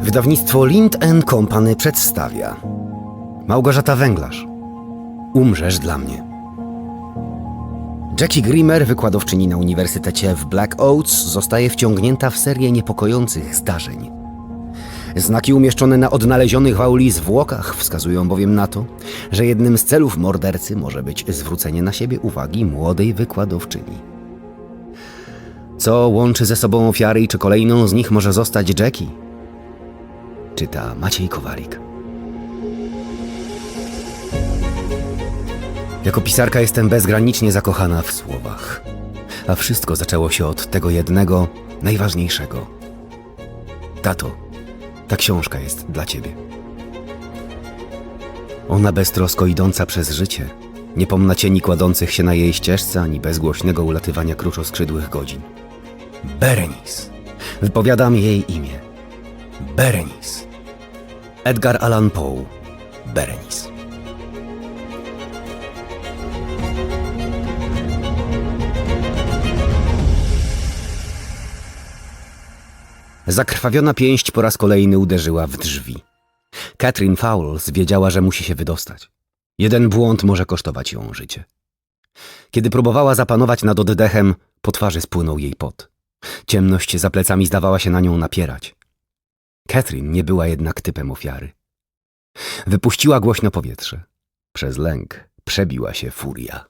Wydawnictwo Lind Company przedstawia. Małgorzata Węglarz. Umrzesz dla mnie. Jackie Grimmer, wykładowczyni na Uniwersytecie w Black Oats, zostaje wciągnięta w serię niepokojących zdarzeń. Znaki umieszczone na odnalezionych w auli zwłokach wskazują bowiem na to, że jednym z celów mordercy może być zwrócenie na siebie uwagi młodej wykładowczyni. Co łączy ze sobą ofiary i czy kolejną z nich może zostać Jackie? Czyta Maciej Kowalik. Jako pisarka jestem bezgranicznie zakochana w słowach. A wszystko zaczęło się od tego jednego, najważniejszego. Tato, ta książka jest dla ciebie. Ona beztrosko idąca przez życie, nie pomna cieni kładących się na jej ścieżce, ani bezgłośnego ulatywania kruczoskrzydłych godzin. Berenice. Wypowiadam jej imię. Berenice. Edgar Allan Poe. Berenice. Zakrwawiona pięść po raz kolejny uderzyła w drzwi. Catherine Fowles wiedziała, że musi się wydostać. Jeden błąd może kosztować ją życie. Kiedy próbowała zapanować nad oddechem, po twarzy spłynął jej pot. Ciemność za plecami zdawała się na nią napierać. Catherine nie była jednak typem ofiary. Wypuściła głośno powietrze. Przez lęk przebiła się furia.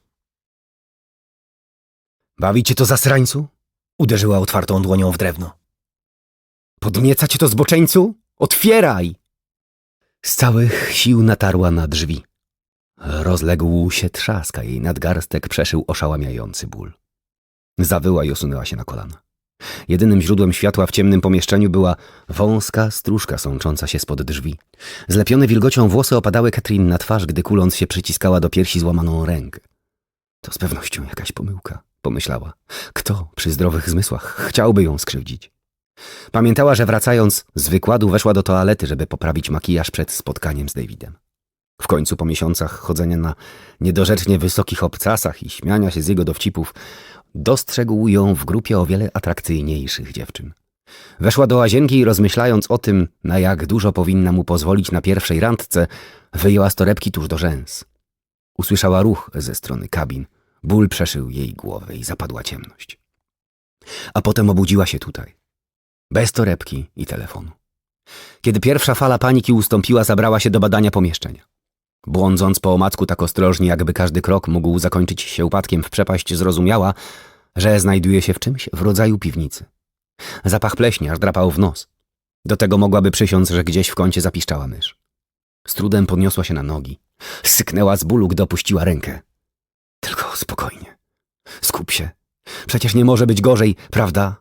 Bawi cię to zasrańcu? Uderzyła otwartą dłonią w drewno. Podnieca cię to zboczeńcu? Otwieraj! Z całych sił natarła na drzwi. Rozległ się trzask, a jej nadgarstek przeszył oszałamiający ból. Zawyła i osunęła się na kolana. Jedynym źródłem światła w ciemnym pomieszczeniu była wąska stróżka sącząca się spod drzwi. Zlepione wilgocią włosy opadały Katrin na twarz, gdy kuląc się przyciskała do piersi złamaną rękę. To z pewnością jakaś pomyłka, pomyślała. Kto przy zdrowych zmysłach chciałby ją skrzywdzić? Pamiętała, że wracając z wykładu weszła do toalety, żeby poprawić makijaż przed spotkaniem z Davidem. W końcu po miesiącach chodzenia na niedorzecznie wysokich obcasach i śmiania się z jego dowcipów, dostrzegł ją w grupie o wiele atrakcyjniejszych dziewczyn. Weszła do łazienki i rozmyślając o tym, na jak dużo powinna mu pozwolić na pierwszej randce, wyjęła z torebki tuż do rzęs. Usłyszała ruch ze strony kabin. Ból przeszył jej głowę i zapadła ciemność. A potem obudziła się tutaj. Bez torebki i telefonu. Kiedy pierwsza fala paniki ustąpiła, zabrała się do badania pomieszczenia. Błądząc po omacku tak ostrożnie, jakby każdy krok mógł zakończyć się upadkiem w przepaść, zrozumiała, że znajduje się w czymś w rodzaju piwnicy. Zapach pleśni aż drapał w nos. Do tego mogłaby przysiąc, że gdzieś w kącie zapiszczała mysz. Z trudem podniosła się na nogi. Syknęła z bólu, gdy opuściła rękę. Tylko spokojnie. Skup się. Przecież nie może być gorzej, prawda?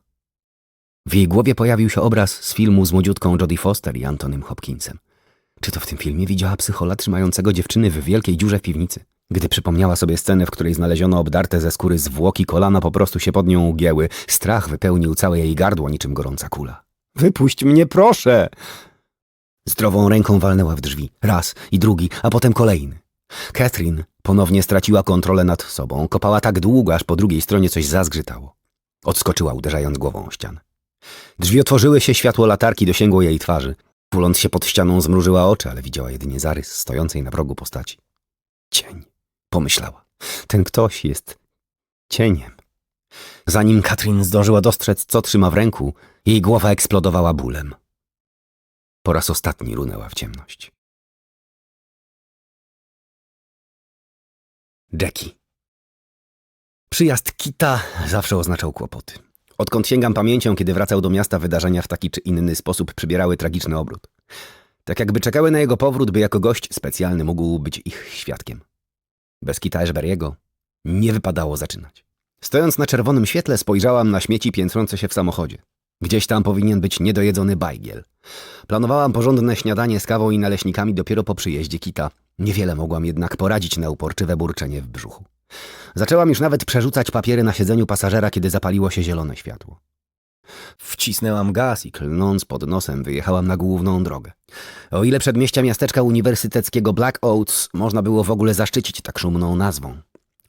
W jej głowie pojawił się obraz z filmu z młodziutką Jodie Foster i Antonym Hopkinsem. Czy to w tym filmie widziała psychola trzymającego dziewczyny w wielkiej dziurze w piwnicy? Gdy przypomniała sobie scenę, w której znaleziono obdarte ze skóry zwłoki, kolana po prostu się pod nią ugięły. Strach wypełnił całe jej gardło niczym gorąca kula. Wypuść mnie, proszę! Zdrową ręką walnęła w drzwi. Raz i drugi, a potem kolejny. Catherine ponownie straciła kontrolę nad sobą. Kopała tak długo, aż po drugiej stronie coś zazgrzytało. Odskoczyła, uderzając głową o ścianę. Drzwi otworzyły się, światło latarki dosięgło jej twarzy. Tuląc się pod ścianą, zmrużyła oczy, ale widziała jedynie zarys stojącej na progu postaci. Cień, pomyślała. Ten ktoś jest cieniem. Zanim Katrin zdążyła dostrzec, co trzyma w ręku, jej głowa eksplodowała bólem. Po raz ostatni runęła w ciemność. Jackie. Przyjazd Kita zawsze oznaczał kłopoty. Odkąd sięgam pamięcią, kiedy wracał do miasta, wydarzenia w taki czy inny sposób przybierały tragiczny obrót. Tak jakby czekały na jego powrót, by jako gość specjalny mógł być ich świadkiem. Bez Kita Ashberry'ego nie wypadało zaczynać. Stojąc na czerwonym świetle, spojrzałam na śmieci piętrzące się w samochodzie. Gdzieś tam powinien być niedojedzony bajgiel. Planowałam porządne śniadanie z kawą i naleśnikami dopiero po przyjeździe Kita. Niewiele mogłam jednak poradzić na uporczywe burczenie w brzuchu. Zaczęłam już nawet przerzucać papiery na siedzeniu pasażera, kiedy zapaliło się zielone światło. Wcisnęłam gaz i klnąc pod nosem wyjechałam na główną drogę. O ile przedmieścia miasteczka uniwersyteckiego Black Oats można było w ogóle zaszczycić tak szumną nazwą.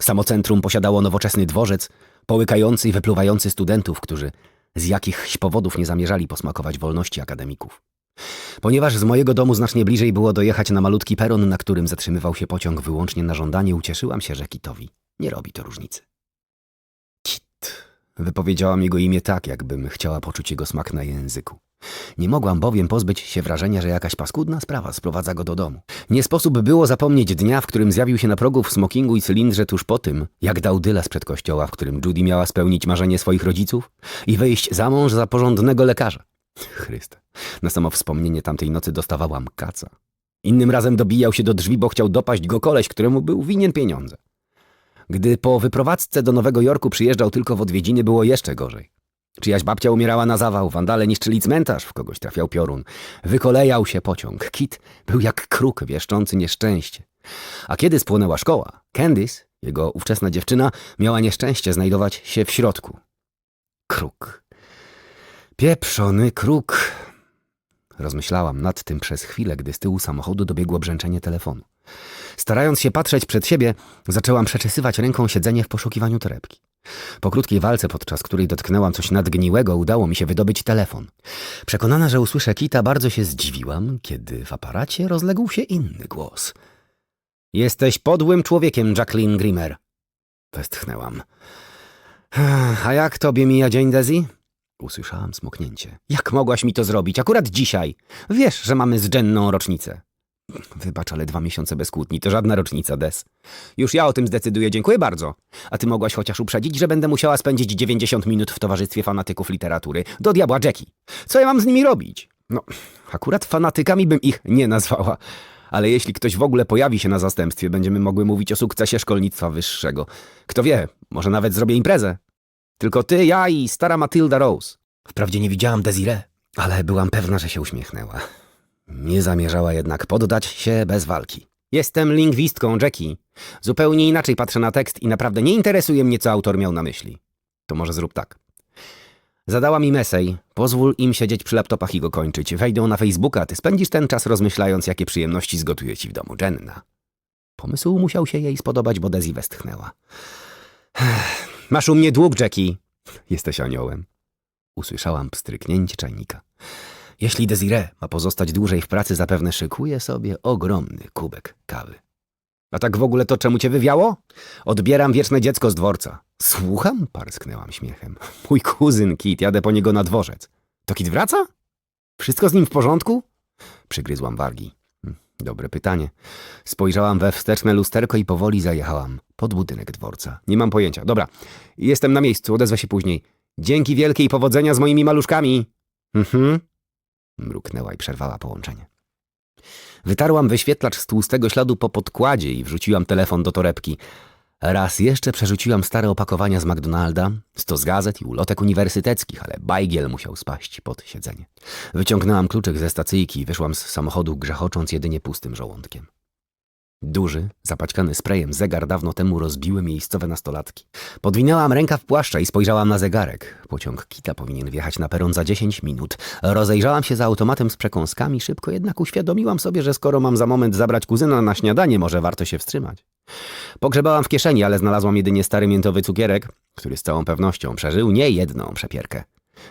Samo centrum posiadało nowoczesny dworzec, połykający i wypluwający studentów, którzy z jakichś powodów nie zamierzali posmakować wolności akademików. Ponieważ z mojego domu znacznie bliżej było dojechać na malutki peron, na którym zatrzymywał się pociąg wyłącznie na żądanie, ucieszyłam się, że Kitowi nie robi to różnicy. Kit. Wypowiedziałam jego imię tak, jakbym chciała poczuć jego smak na języku. Nie mogłam bowiem pozbyć się wrażenia, że jakaś paskudna sprawa sprowadza go do domu. Nie sposób było zapomnieć dnia, w którym zjawił się na progu w smokingu i cylindrze tuż po tym, jak dał dyla sprzed kościoła, w którym Judy miała spełnić marzenie swoich rodziców i wyjść za mąż za porządnego lekarza. Chryste, na samo wspomnienie tamtej nocy dostawałam kaca. Innym razem dobijał się do drzwi, bo chciał dopaść go koleś, któremu był winien pieniądze. Gdy po wyprowadzce do Nowego Jorku przyjeżdżał tylko w odwiedziny, było jeszcze gorzej. Czyjaś babcia umierała na zawał, wandale niszczyli cmentarz, w kogoś trafiał piorun. Wykolejał się pociąg. Kit był jak kruk wieszczący nieszczęście. A kiedy spłonęła szkoła, Candice, jego ówczesna dziewczyna, miała nieszczęście znajdować się w środku. Kruk. Pieprzony kruk. Rozmyślałam nad tym przez chwilę, gdy z tyłu samochodu dobiegło brzęczenie telefonu. Starając się patrzeć przed siebie, zaczęłam przeczesywać ręką siedzenie w poszukiwaniu torebki. Po krótkiej walce, podczas której dotknęłam coś nadgniłego, udało mi się wydobyć telefon. Przekonana, że usłyszę Kita, bardzo się zdziwiłam, kiedy w aparacie rozległ się inny głos. Jesteś podłym człowiekiem, Jacqueline Grimmer. Westchnęłam. A jak tobie mija dzień, Desi? Usłyszałam smoknięcie. Jak mogłaś mi to zrobić? Akurat dzisiaj. Wiesz, że mamy z Jenną rocznicę. Wybacz, ale dwa miesiące bez kłótni to żadna rocznica, Des. Już ja o tym zdecyduję, dziękuję bardzo. A ty mogłaś chociaż uprzedzić, że będę musiała spędzić 90 minut w towarzystwie fanatyków literatury. Do diabła Jackie. Co ja mam z nimi robić? No, akurat fanatykami bym ich nie nazwała. Ale jeśli ktoś w ogóle pojawi się na zastępstwie, będziemy mogły mówić o sukcesie szkolnictwa wyższego. Kto wie, może nawet zrobię imprezę. Tylko ty, ja i stara Matilda Rose. Wprawdzie nie widziałam Desiree, ale byłam pewna, że się uśmiechnęła. Nie zamierzała jednak poddać się bez walki. Jestem lingwistką, Jackie. Zupełnie inaczej patrzę na tekst i naprawdę nie interesuje mnie, co autor miał na myśli. To może zrób tak. Zadała mi mesej. Pozwól im siedzieć przy laptopach i go kończyć. Wejdą na Facebooka, ty spędzisz ten czas rozmyślając, jakie przyjemności zgotuje ci w domu Jenna. Pomysł musiał się jej spodobać, bo Desi westchnęła. Masz u mnie dług, Jackie. Jesteś aniołem. Usłyszałam pstryknięcie czajnika. Jeśli Desiree ma pozostać dłużej w pracy, zapewne szykuje sobie ogromny kubek kawy. A tak w ogóle to czemu cię wywiało? Odbieram wieczne dziecko z dworca. Słucham? Parsknęłam śmiechem. Mój kuzyn Kit, jadę po niego na dworzec. To Kit wraca? Wszystko z nim w porządku? Przygryzłam wargi. Hm, Dobre pytanie. Spojrzałam we wsteczne lusterko i powoli zajechałam pod budynek dworca. Nie mam pojęcia. Dobra, jestem na miejscu, odezwę się później. Dzięki wielkie i powodzenia z moimi maluszkami. Mhm. Mruknęła i przerwała połączenie. Wytarłam wyświetlacz z tłustego śladu po podkładzie i wrzuciłam telefon do torebki. Raz jeszcze przerzuciłam stare opakowania z McDonalda, stos gazet i ulotek uniwersyteckich, ale bajgiel musiał spaść pod siedzenie. Wyciągnęłam kluczyk ze stacyjki i wyszłam z samochodu, grzechocząc jedynie pustym żołądkiem. Duży, zapaćkany sprayem zegar dawno temu rozbiły miejscowe nastolatki. Podwinęłam rękaw płaszcza i spojrzałam na zegarek. Pociąg Kita powinien wjechać na peron za 10 minut. Rozejrzałam się za automatem z przekąskami, szybko jednak uświadomiłam sobie, że skoro mam za moment zabrać kuzyna na śniadanie, może warto się wstrzymać. Pogrzebałam w kieszeni, ale znalazłam jedynie stary miętowy cukierek, który z całą pewnością przeżył nie jedną przepierkę.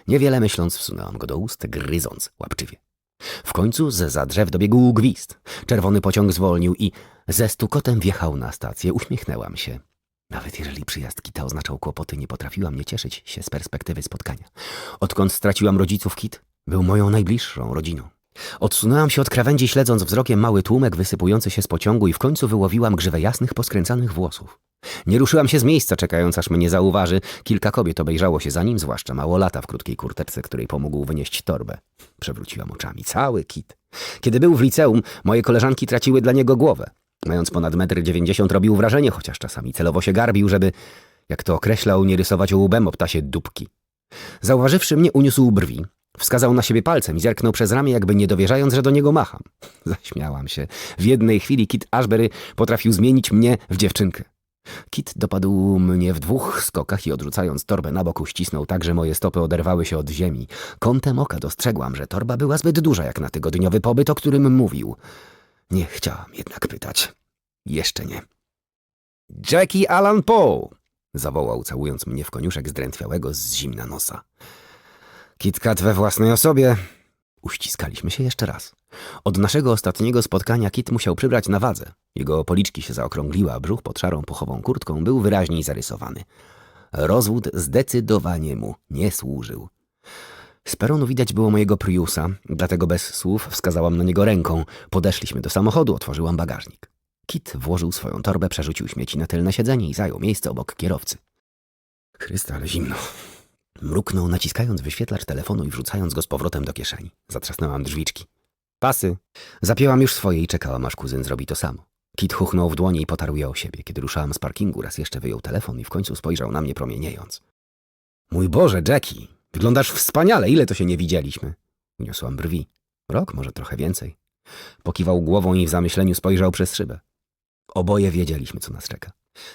Niewiele myśląc wsunęłam go do ust, gryząc łapczywie. W końcu ze za drzew dobiegł gwizd. Czerwony pociąg zwolnił i ze stukotem wjechał na stację. Uśmiechnęłam się. Nawet jeżeli przyjazd Kita oznaczał kłopoty, nie potrafiłam nie cieszyć się z perspektywy spotkania. Odkąd straciłam rodziców, Kit był moją najbliższą rodziną. Odsunęłam się od krawędzi, śledząc wzrokiem mały tłumek wysypujący się z pociągu i w końcu wyłowiłam grzywę jasnych, poskręcanych włosów. Nie ruszyłam się z miejsca, czekając aż mnie zauważy. Kilka kobiet obejrzało się za nim, zwłaszcza małolata w krótkiej kurteczce, której pomógł wynieść torbę. Przewróciłam oczami. Cały kit. Kiedy był w liceum, moje koleżanki traciły dla niego głowę. Mając ponad metr dziewięćdziesiąt robił wrażenie, chociaż czasami celowo się garbił, żeby, jak to określał, nie rysować łbem o ptasie dupki. Zauważywszy mnie, uniósł brwi. Wskazał na siebie palcem i zerknął przez ramię, jakby nie dowierzając, że do niego macham. Zaśmiałam się. W jednej chwili Kit Ashbury potrafił zmienić mnie w dziewczynkę. Kit dopadł mnie w dwóch skokach i odrzucając torbę na boku ścisnął tak, że moje stopy oderwały się od ziemi. Kątem oka dostrzegłam, że torba była zbyt duża jak na tygodniowy pobyt, o którym mówił. Nie chciałam jednak pytać. Jeszcze nie. Jackie Alan Poe! zawołał, całując mnie w koniuszek zdrętwiałego z zimna nosa. KitKat we własnej osobie. Uściskaliśmy się jeszcze raz. Od naszego ostatniego spotkania Kit musiał przybrać na wadze. Jego policzki się zaokrągliły, a brzuch pod szarą puchową kurtką był wyraźniej zarysowany. Rozwód zdecydowanie mu nie służył. Z peronu widać było mojego Priusa, dlatego bez słów wskazałam na niego ręką. Podeszliśmy do samochodu, otworzyłam bagażnik. Kit włożył swoją torbę, przerzucił śmieci na tylne siedzenie i zajął miejsce obok kierowcy. Chryste, ale zimno. Mruknął, naciskając wyświetlacz telefonu i wrzucając go z powrotem do kieszeni. Zatrzasnęłam drzwiczki. Pasy. Zapięłam już swoje i czekałam, aż kuzyn zrobi to samo. Kit chuchnął w dłonie i potarł je o siebie. Kiedy ruszałam z parkingu, raz jeszcze wyjął telefon i w końcu spojrzał na mnie promieniejąc. Mój Boże, Jackie, wyglądasz wspaniale, ile to się nie widzieliśmy. Uniosłam brwi. Rok, może trochę więcej. Pokiwał głową i w zamyśleniu spojrzał przez szybę. Oboje wiedzieliśmy, co nas czeka.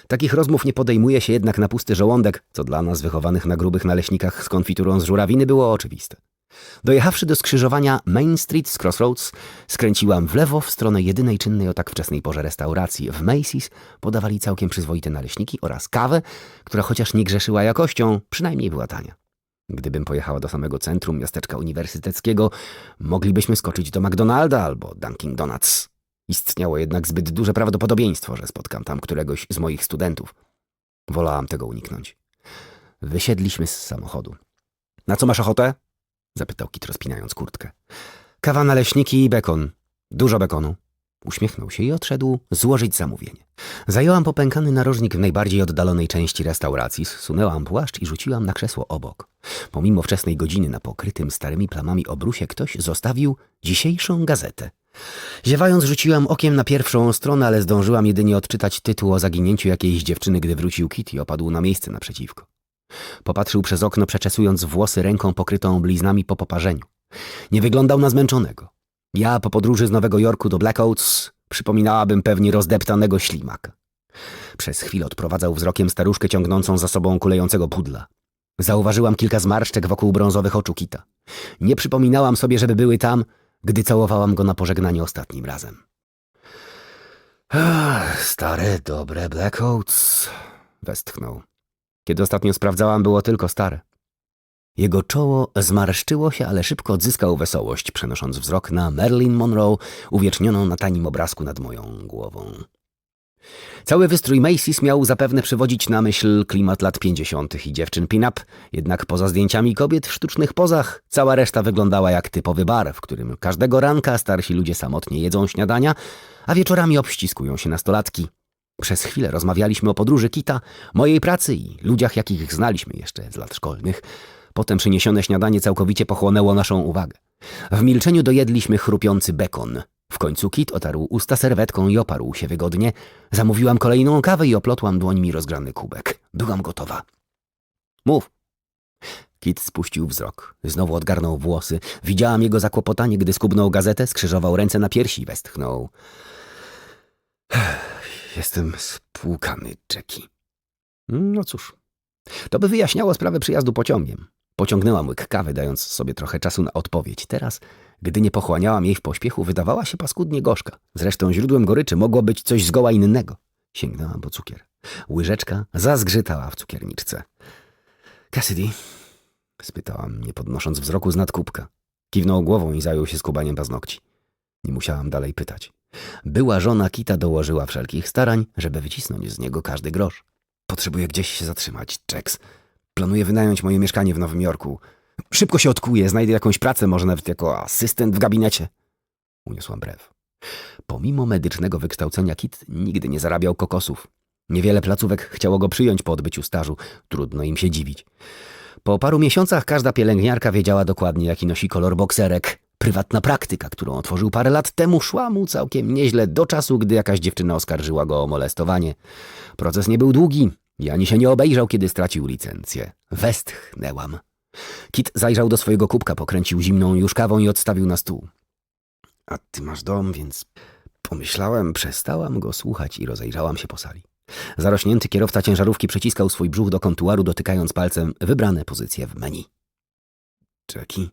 Takich rozmów nie podejmuje się jednak na pusty żołądek, co dla nas wychowanych na grubych naleśnikach z konfiturą z żurawiny było oczywiste. Dojechawszy do skrzyżowania Main Street z Crossroads, skręciłam w lewo w stronę jedynej czynnej o tak wczesnej porze restauracji. W Macy's podawali całkiem przyzwoite naleśniki oraz kawę, która chociaż nie grzeszyła jakością, przynajmniej była tania. Gdybym pojechała do samego centrum miasteczka uniwersyteckiego, moglibyśmy skoczyć do McDonalda albo Dunkin' Donuts. Istniało jednak zbyt duże prawdopodobieństwo, że spotkam tam któregoś z moich studentów. Wolałam tego uniknąć. Wysiedliśmy z samochodu. Na co masz ochotę? zapytał Kit rozpinając kurtkę. Kawa, naleśniki i bekon. Dużo bekonu. Uśmiechnął się i odszedł złożyć zamówienie. Zajęłam popękany narożnik w najbardziej oddalonej części restauracji, zsunęłam płaszcz i rzuciłam na krzesło obok. Pomimo wczesnej godziny na pokrytym starymi plamami obrusie ktoś zostawił dzisiejszą gazetę. Ziewając rzuciłam okiem na pierwszą stronę, ale zdążyłam jedynie odczytać tytuł o zaginięciu jakiejś dziewczyny, gdy wrócił Kit i opadł na miejsce naprzeciwko. Popatrzył przez okno, przeczesując włosy ręką pokrytą bliznami po poparzeniu. Nie wyglądał na zmęczonego. Ja po podróży z Nowego Jorku do Blackoats przypominałabym pewnie rozdeptanego ślimaka. Przez chwilę odprowadzał wzrokiem staruszkę ciągnącą za sobą kulejącego pudla. Zauważyłam kilka zmarszczek wokół brązowych oczu Kita. Nie przypominałam sobie, żeby były tam, gdy całowałam go na pożegnanie ostatnim razem. Ach, stare, dobre Blackoats, westchnął. Kiedy ostatnio sprawdzałam, było tylko stare. Jego czoło zmarszczyło się, ale szybko odzyskał wesołość, przenosząc wzrok na Marilyn Monroe, uwiecznioną na tanim obrazku nad moją głową. Cały wystrój Macy's miał zapewne przywodzić na myśl klimat lat pięćdziesiątych i dziewczyn pin-up, jednak poza zdjęciami kobiet w sztucznych pozach, cała reszta wyglądała jak typowy bar, w którym każdego ranka starsi ludzie samotnie jedzą śniadania, a wieczorami obściskują się nastolatki. Przez chwilę rozmawialiśmy o podróży Kita, mojej pracy i ludziach, jakich znaliśmy jeszcze z lat szkolnych. Potem przyniesione śniadanie całkowicie pochłonęło naszą uwagę. W milczeniu dojedliśmy chrupiący bekon. W końcu Kit otarł usta serwetką i oparł się wygodnie. Zamówiłam kolejną kawę i oplotłam dłońmi rozgrany kubek. Byłam gotowa. Mów. Kit spuścił wzrok. Znowu odgarnął włosy. Widziałam jego zakłopotanie, gdy skubnął gazetę, skrzyżował ręce na piersi i westchnął. Jestem spłukany, Jackie. No cóż, to by wyjaśniało sprawę przyjazdu pociągiem. Pociągnęłam łyk kawy, dając sobie trochę czasu na odpowiedź. Teraz, gdy nie pochłaniałam jej w pośpiechu, wydawała się paskudnie gorzka. Zresztą źródłem goryczy mogło być coś zgoła innego. Sięgnęłam po cukier. Łyżeczka zazgrzytała w cukierniczce. Cassidy? spytałam, nie podnosząc wzroku z nadkubka. Kiwnął głową i zajął się skubaniem paznokci. Nie musiałam dalej pytać. Była żona Kita dołożyła wszelkich starań, żeby wycisnąć z niego każdy grosz. Potrzebuję gdzieś się zatrzymać, Jax. Planuję wynająć moje mieszkanie w Nowym Jorku. Szybko się odkuję, znajdę jakąś pracę, może nawet jako asystent w gabinecie. Uniosłam brew. Pomimo medycznego wykształcenia Kit nigdy nie zarabiał kokosów. Niewiele placówek chciało go przyjąć po odbyciu stażu. Trudno im się dziwić. Po paru miesiącach każda pielęgniarka wiedziała dokładnie, jaki nosi kolor bokserek. Prywatna praktyka, którą otworzył parę lat temu, szła mu całkiem nieźle do czasu, gdy jakaś dziewczyna oskarżyła go o molestowanie. Proces nie był długi i ani się nie obejrzał, kiedy stracił licencję. Westchnęłam. Kit zajrzał do swojego kubka, pokręcił zimną juszkawą i odstawił na stół. A ty masz dom, więc pomyślałem, przestałam go słuchać i rozejrzałam się po sali. Zarośnięty kierowca ciężarówki przyciskał swój brzuch do kontuaru, dotykając palcem wybrane pozycje w menu. Jackie,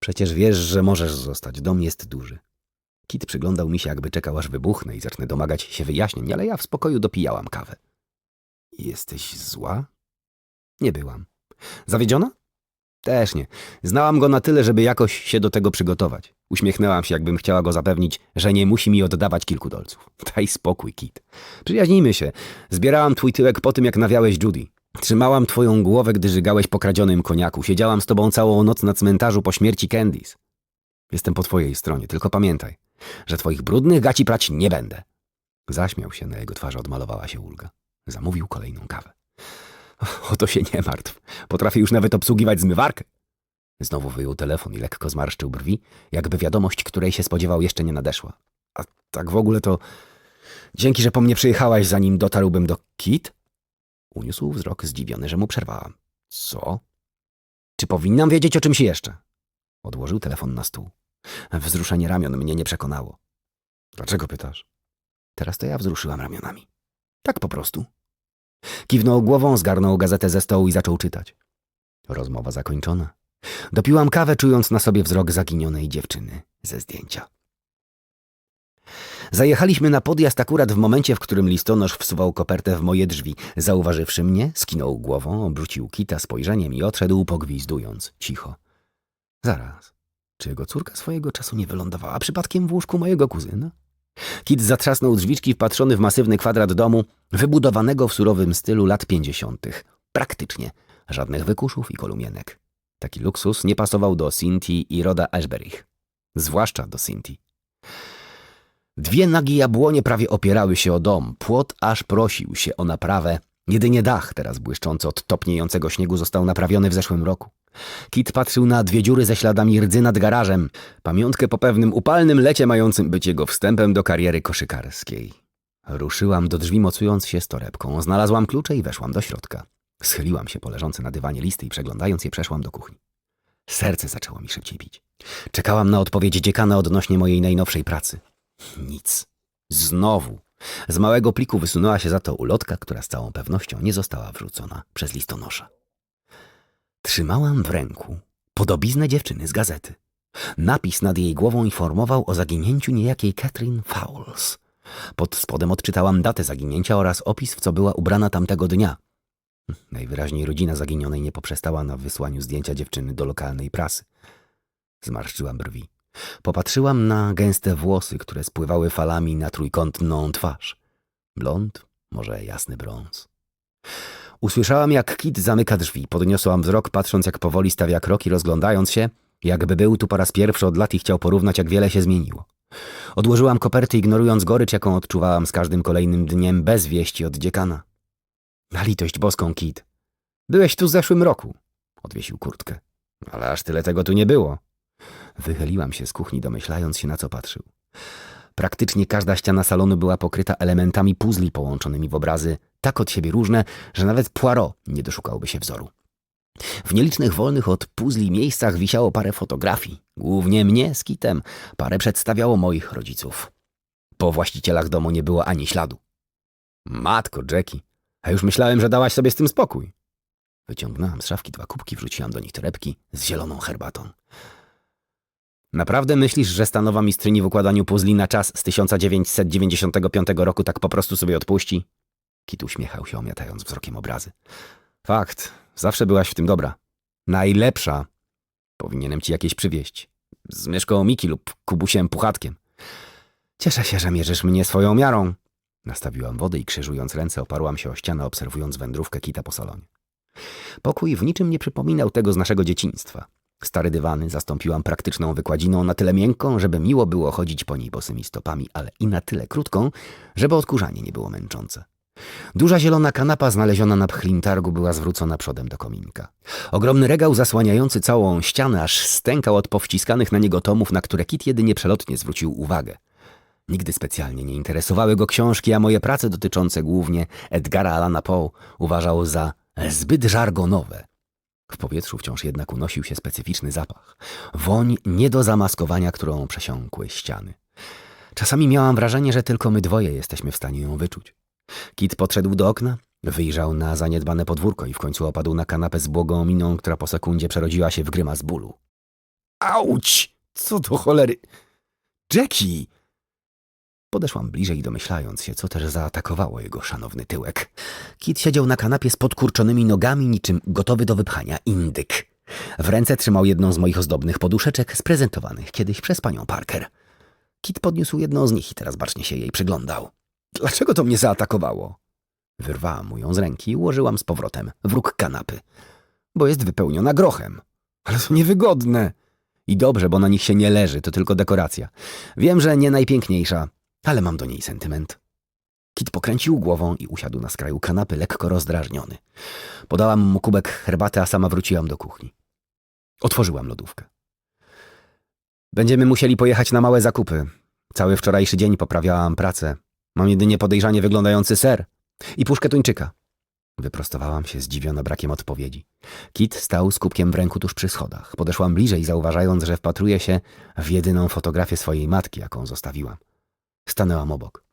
przecież wiesz, że możesz zostać. Dom jest duży. Kit przyglądał mi się, jakby czekał, aż wybuchnę i zacznę domagać się wyjaśnień, ale ja w spokoju dopijałam kawę. Jesteś zła? Nie byłam. Zawiedziona? Też nie. Znałam go na tyle, żeby jakoś się do tego przygotować. Uśmiechnęłam się, jakbym chciała go zapewnić, że nie musi mi oddawać kilku dolców. Daj spokój, Kit. Przyjaźnijmy się. Zbierałam twój tyłek po tym, jak nawiałeś Judy. Trzymałam twoją głowę, gdy żygałeś po kradzionym koniaku. Siedziałam z tobą całą noc na cmentarzu po śmierci Candice. Jestem po twojej stronie, tylko pamiętaj, że twoich brudnych gaci prać nie będę. Zaśmiał się, na jego twarzy odmalowała się ulga. Zamówił kolejną kawę. O to się nie martw. Potrafię już nawet obsługiwać zmywarkę. Znowu wyjął telefon i lekko zmarszczył brwi, jakby wiadomość, której się spodziewał, jeszcze nie nadeszła. A tak w ogóle to... Dzięki, że po mnie przyjechałaś, zanim dotarłbym do Kit? Uniósł wzrok zdziwiony, że mu przerwałam. Co? Czy powinnam wiedzieć o czymś jeszcze? Odłożył telefon na stół. Wzruszenie ramion mnie nie przekonało. Dlaczego pytasz? Teraz to ja wzruszyłam ramionami. Tak po prostu. Kiwnął głową, zgarnął gazetę ze stołu i zaczął czytać. Rozmowa zakończona. Dopiłam kawę, czując na sobie wzrok zaginionej dziewczyny ze zdjęcia. Zajechaliśmy na podjazd akurat w momencie, w którym listonosz wsuwał kopertę w moje drzwi. Zauważywszy mnie, skinął głową, obrócił kita spojrzeniem i odszedł pogwizdując, cicho. Zaraz, czy jego córka swojego czasu nie wylądowała przypadkiem w łóżku mojego kuzyna? Kit zatrzasnął drzwiczki wpatrzony w masywny kwadrat domu, wybudowanego w surowym stylu lat pięćdziesiątych. Praktycznie. Żadnych wykuszów i kolumienek. Taki luksus nie pasował do Sinti i roda Ashberich. Zwłaszcza do Sinti. Dwie nagie jabłonie prawie opierały się o dom. Płot aż prosił się o naprawę. Jedynie dach, teraz błyszczący od topniejącego śniegu, został naprawiony w zeszłym roku. Kit patrzył na dwie dziury ze śladami rdzy nad garażem. Pamiątkę po pewnym upalnym lecie mającym być jego wstępem do kariery koszykarskiej. Ruszyłam do drzwi mocując się z torebką. Znalazłam klucze i weszłam do środka. Schyliłam się po leżące na dywanie listy i przeglądając je przeszłam do kuchni. Serce zaczęło mi szybciej bić. Czekałam na odpowiedź dziekana odnośnie mojej najnowszej pracy. Nic. Znowu. Z małego pliku wysunęła się za to ulotka, która z całą pewnością nie została wrzucona przez listonosza. Trzymałam w ręku podobiznę dziewczyny z gazety. Napis nad jej głową informował o zaginięciu niejakiej Catherine Fowles. Pod spodem odczytałam datę zaginięcia oraz opis, w co była ubrana tamtego dnia. Najwyraźniej rodzina zaginionej nie poprzestała na wysłaniu zdjęcia dziewczyny do lokalnej prasy. Zmarszczyłam brwi. Popatrzyłam na gęste włosy, które spływały falami na trójkątną twarz. Blond, może jasny brąz. Usłyszałam, jak Kit zamyka drzwi. Podniosłam wzrok, patrząc, jak powoli stawia kroki, rozglądając się, jakby był tu po raz pierwszy od lat i chciał porównać, jak wiele się zmieniło. Odłożyłam koperty, ignorując gorycz, jaką odczuwałam z każdym kolejnym dniem bez wieści od dziekana. Na litość boską, Kit. Byłeś tu w zeszłym roku. Odwiesił kurtkę. Ale aż tyle tego tu nie było. Wychyliłam się z kuchni, domyślając się, na co patrzył. Praktycznie każda ściana salonu była pokryta elementami puzli połączonymi w obrazy tak od siebie różne, że nawet Poirot nie doszukałby się wzoru. W nielicznych wolnych od puzli miejscach wisiało parę fotografii, głównie mnie z kitem. Parę przedstawiało moich rodziców. Po właścicielach domu nie było ani śladu. Matko, Jackie, a już myślałem, że dałaś sobie z tym spokój. Wyciągnęłam z szafki dwa kubki, wrzuciłam do nich torebki z zieloną herbatą. Naprawdę myślisz, że stanowa mistrzyni w układaniu puzli na czas z 1995 roku tak po prostu sobie odpuści? Kit uśmiechał się, omiatając wzrokiem obrazy. Fakt, zawsze byłaś w tym dobra. Najlepsza. Powinienem ci jakieś przywieźć. Z Miki lub kubusiem puchatkiem. Cieszę się, że mierzysz mnie swoją miarą. Nastawiłam wodę i krzyżując ręce oparłam się o ścianę, obserwując wędrówkę Kita po salonie. Pokój w niczym nie przypominał tego z naszego dzieciństwa. Stare dywany zastąpiłam praktyczną wykładziną na tyle miękką, żeby miło było chodzić po niej bosymi stopami, ale i na tyle krótką, żeby odkurzanie nie było męczące. Duża zielona kanapa znaleziona na pchlim targu była zwrócona przodem do kominka. Ogromny regał zasłaniający całą ścianę aż stękał od powciskanych na niego tomów, na które Kit jedynie przelotnie zwrócił uwagę. Nigdy specjalnie nie interesowały go książki, a moje prace dotyczące głównie Edgara Allana Poe uważał za zbyt żargonowe. W powietrzu wciąż jednak unosił się specyficzny zapach. Woń nie do zamaskowania, którą przesiąkły ściany. Czasami miałam wrażenie, że tylko my dwoje jesteśmy w stanie ją wyczuć. Kit podszedł do okna, wyjrzał na zaniedbane podwórko i w końcu opadł na kanapę z błogą miną, która po sekundzie przerodziła się w grymas bólu. Auć! Co do cholery? Jackie! Podeszłam bliżej, domyślając się, co też zaatakowało jego szanowny tyłek. Kit siedział na kanapie z podkurczonymi nogami, niczym gotowy do wypchania indyk. W ręce trzymał jedną z moich ozdobnych poduszeczek, sprezentowanych kiedyś przez panią Parker. Kit podniósł jedną z nich i teraz bacznie się jej przyglądał. Dlaczego to mnie zaatakowało? Wyrwałam mu ją z ręki i ułożyłam z powrotem w róg kanapy. Bo jest wypełniona grochem. Ale to niewygodne. I dobrze, bo na nich się nie leży, to tylko dekoracja. Wiem, że nie najpiękniejsza, ale mam do niej sentyment. Kit pokręcił głową i usiadł na skraju kanapy, lekko rozdrażniony. Podałam mu kubek herbaty, a sama wróciłam do kuchni. Otworzyłam lodówkę. Będziemy musieli pojechać na małe zakupy. Cały wczorajszy dzień poprawiałam pracę. Mam jedynie podejrzanie wyglądający ser i puszkę tuńczyka. Wyprostowałam się zdziwiona brakiem odpowiedzi. Kit stał z kubkiem w ręku tuż przy schodach. Podeszłam bliżej, zauważając, że wpatruje się w jedyną fotografię swojej matki, jaką zostawiłam. Stanęłam obok.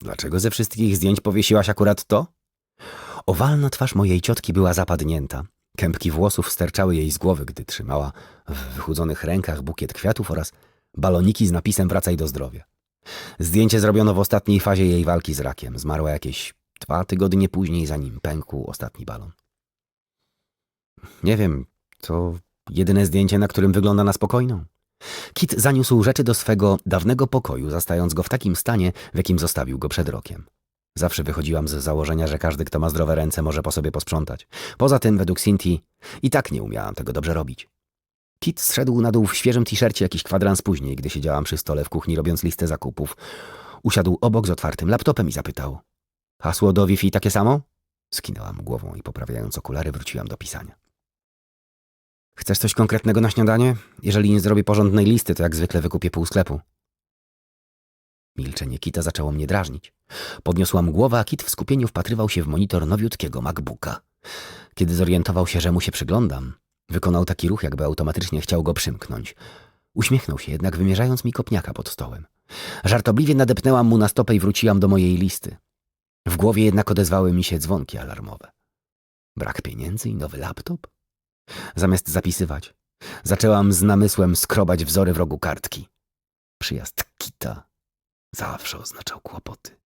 Dlaczego ze wszystkich zdjęć powiesiłaś akurat to? Owalna twarz mojej ciotki była zapadnięta. Kępki włosów sterczały jej z głowy, gdy trzymała w wychudzonych rękach bukiet kwiatów oraz baloniki z napisem Wracaj do zdrowia. Zdjęcie zrobiono w ostatniej fazie jej walki z rakiem. Zmarła jakieś dwa tygodnie później, zanim pękł ostatni balon. Nie wiem, to jedyne zdjęcie, na którym wygląda na spokojną. Kit zaniósł rzeczy do swego dawnego pokoju, zastając go w takim stanie, w jakim zostawił go przed rokiem. Zawsze wychodziłam z założenia, że każdy, kto ma zdrowe ręce, może po sobie posprzątać. Poza tym, według Cinti, i tak nie umiałam tego dobrze robić. Kit zszedł na dół w świeżym t-shircie jakiś kwadrans później, gdy siedziałam przy stole w kuchni robiąc listę zakupów. Usiadł obok z otwartym laptopem i zapytał. Hasło do Wi-Fi takie samo? Skinęłam głową i poprawiając okulary wróciłam do pisania. Chcesz coś konkretnego na śniadanie? Jeżeli nie zrobię porządnej listy, to jak zwykle wykupię pół sklepu. Milczenie Kita zaczęło mnie drażnić. Podniosłam głowę, a Kit w skupieniu wpatrywał się w monitor nowiutkiego MacBooka. Kiedy zorientował się, że mu się przyglądam, wykonał taki ruch, jakby automatycznie chciał go przymknąć. Uśmiechnął się jednak, wymierzając mi kopniaka pod stołem. Żartobliwie nadepnęłam mu na stopę i wróciłam do mojej listy. W głowie jednak odezwały mi się dzwonki alarmowe. Brak pieniędzy i nowy laptop? Zamiast zapisywać, zaczęłam z namysłem skrobać wzory w rogu kartki. Przyjazd Kita zawsze oznaczał kłopoty.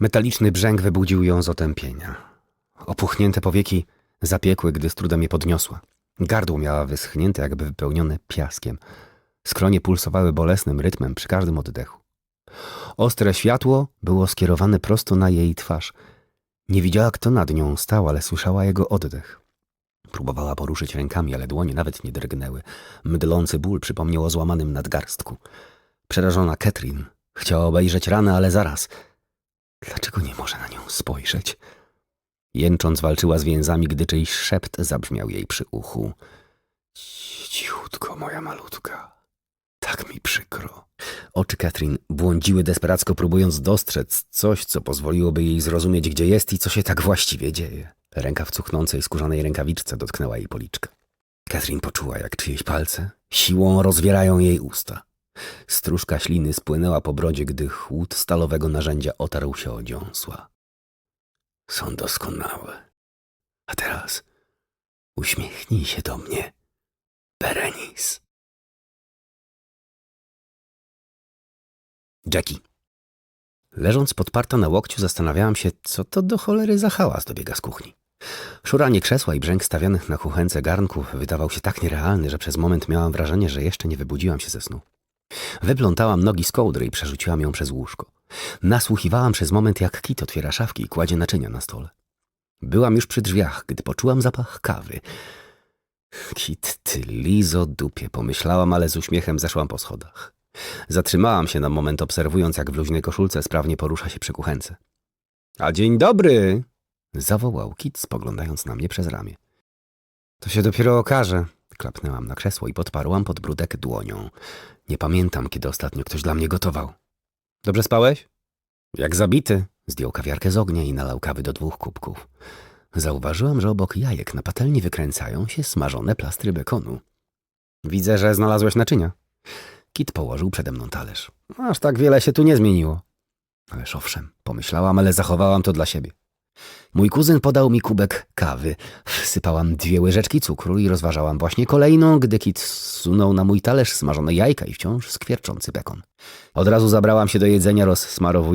Metaliczny brzęk wybudził ją z otępienia. Opuchnięte powieki zapiekły, gdy z trudem je podniosła. Gardło miała wyschnięte, jakby wypełnione piaskiem. Skronie pulsowały bolesnym rytmem przy każdym oddechu. Ostre światło było skierowane prosto na jej twarz. Nie widziała, kto nad nią stał, ale słyszała jego oddech. Próbowała poruszyć rękami, ale dłonie nawet nie drgnęły. Mdlący ból przypomniał o złamanym nadgarstku. Przerażona Ketrin chciała obejrzeć ranę, ale zaraz. Dlaczego nie może na nią spojrzeć? Jęcząc walczyła z więzami, gdy czyjś szept zabrzmiał jej przy uchu. Cichutko, moja malutka. Tak mi przykro. Oczy Katrin błądziły desperacko, próbując dostrzec coś, co pozwoliłoby jej zrozumieć, gdzie jest i co się tak właściwie dzieje. Ręka w cuchnącej, skórzanej rękawiczce dotknęła jej policzka. Katrin poczuła, jak czyjeś palce siłą rozwierają jej usta. Stróżka śliny spłynęła po brodzie, gdy chłód stalowego narzędzia otarł się o dziąsła. Są doskonałe. A teraz uśmiechnij się do mnie, Berenice. Jackie. Leżąc podparta na łokciu, zastanawiałam się, co to do cholery za hałas dobiega z kuchni. Szuranie krzesła i brzęk stawianych na kuchence garnków wydawał się tak nierealny, że przez moment miałam wrażenie, że jeszcze nie wybudziłam się ze snu. Wyplątałam nogi z kołdry i przerzuciłam ją przez łóżko. Nasłuchiwałam przez moment, jak Kit otwiera szafki i kładzie naczynia na stole. Byłam już przy drzwiach, gdy poczułam zapach kawy. Kit, ty lizo dupie, pomyślałam, ale z uśmiechem zeszłam po schodach. Zatrzymałam się na moment, obserwując, jak w luźnej koszulce sprawnie porusza się przy kuchence. A dzień dobry! zawołał Kit, spoglądając na mnie przez ramię. To się dopiero okaże. Klapnęłam na krzesło i podparłam podbródek dłonią. Nie pamiętam, kiedy ostatnio ktoś dla mnie gotował. Dobrze spałeś? Jak zabity. Zdjął kawiarkę z ognia i nalał kawy do dwóch kubków. Zauważyłam, że obok jajek na patelni wykręcają się smażone plastry bekonu. Widzę, że znalazłeś naczynia. Kit położył przede mną talerz. Aż tak wiele się tu nie zmieniło. Ależ owszem, pomyślałam, ale zachowałam to dla siebie. Mój kuzyn podał mi kubek kawy. Wsypałam dwie łyżeczki cukru i rozważałam właśnie kolejną, gdy Kit zsunął na mój talerz smażone jajka i wciąż skwierczący bekon. Od razu zabrałam się do jedzenia, rozsmarowując